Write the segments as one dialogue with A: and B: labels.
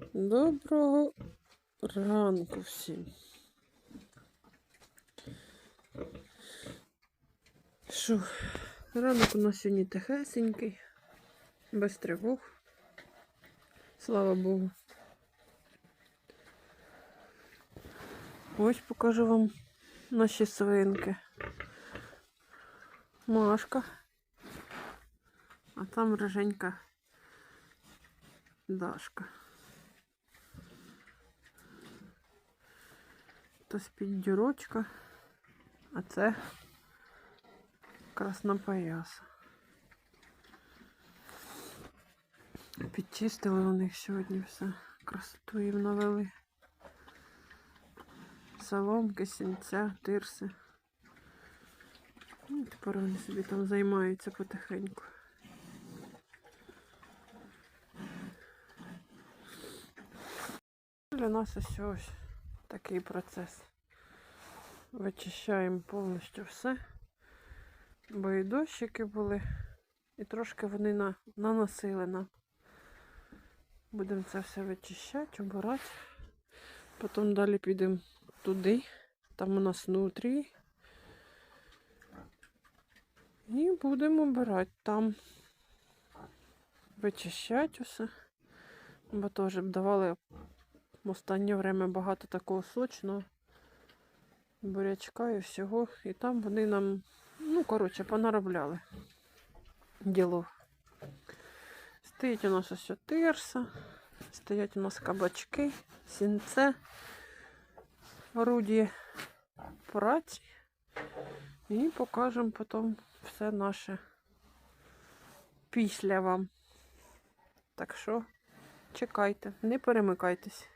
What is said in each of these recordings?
A: Доброго ранку всім. Що, ранок у нас сьогодні тихесенький, без тривог. Слава Богу. Ось покажу вам наші свинки. Машка. А там риженька Дашка. То з-під а це краснопояса. Підчистили у них сьогодні все. Красоту їм навели. Соломки, сінця, тирси. Ну, тепер вони собі там займаються потихеньку. Для нас ось ось такий процес. Вичищаємо повністю все. Бо і дощики були, і трошки вони на, наносили нам. Будемо це все вичищати, обирати. Потім далі підемо туди, там у нас внутрі. І будемо обирати там. Вичищати усе. Бо теж б давали в останнє время багато такого сочного бурячка і всього. І там вони нам, ну, коротше, понаробляли діло. Стоїть у нас ось тирса, стоять у нас кабачки, сінце, орудіє праці. І покажемо потім все наше після вам. Так що чекайте, не перемикайтесь.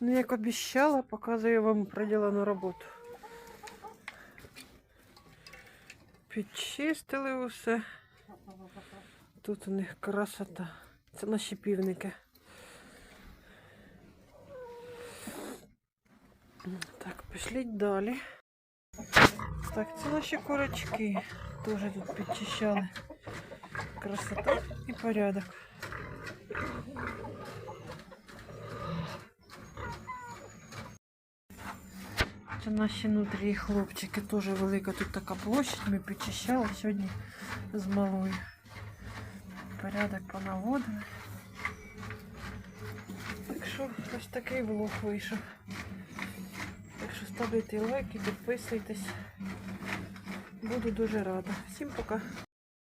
A: Ну, як обіщала, показую вам проделану роботу. Підчистили усе. Тут у них красота. Це наші півники. Так, пішліть далі. Так, це наші курочки. Теж тут підчищали. Красота і порядок. Це наші внутрі хлопчики теж велика тут така площадь. Ми підчищали сьогодні з малою. Порядок понаводили. Так що ось такий влог вийшов. Так що ставте лайки, підписуйтесь. Буду дуже рада. Всім пока.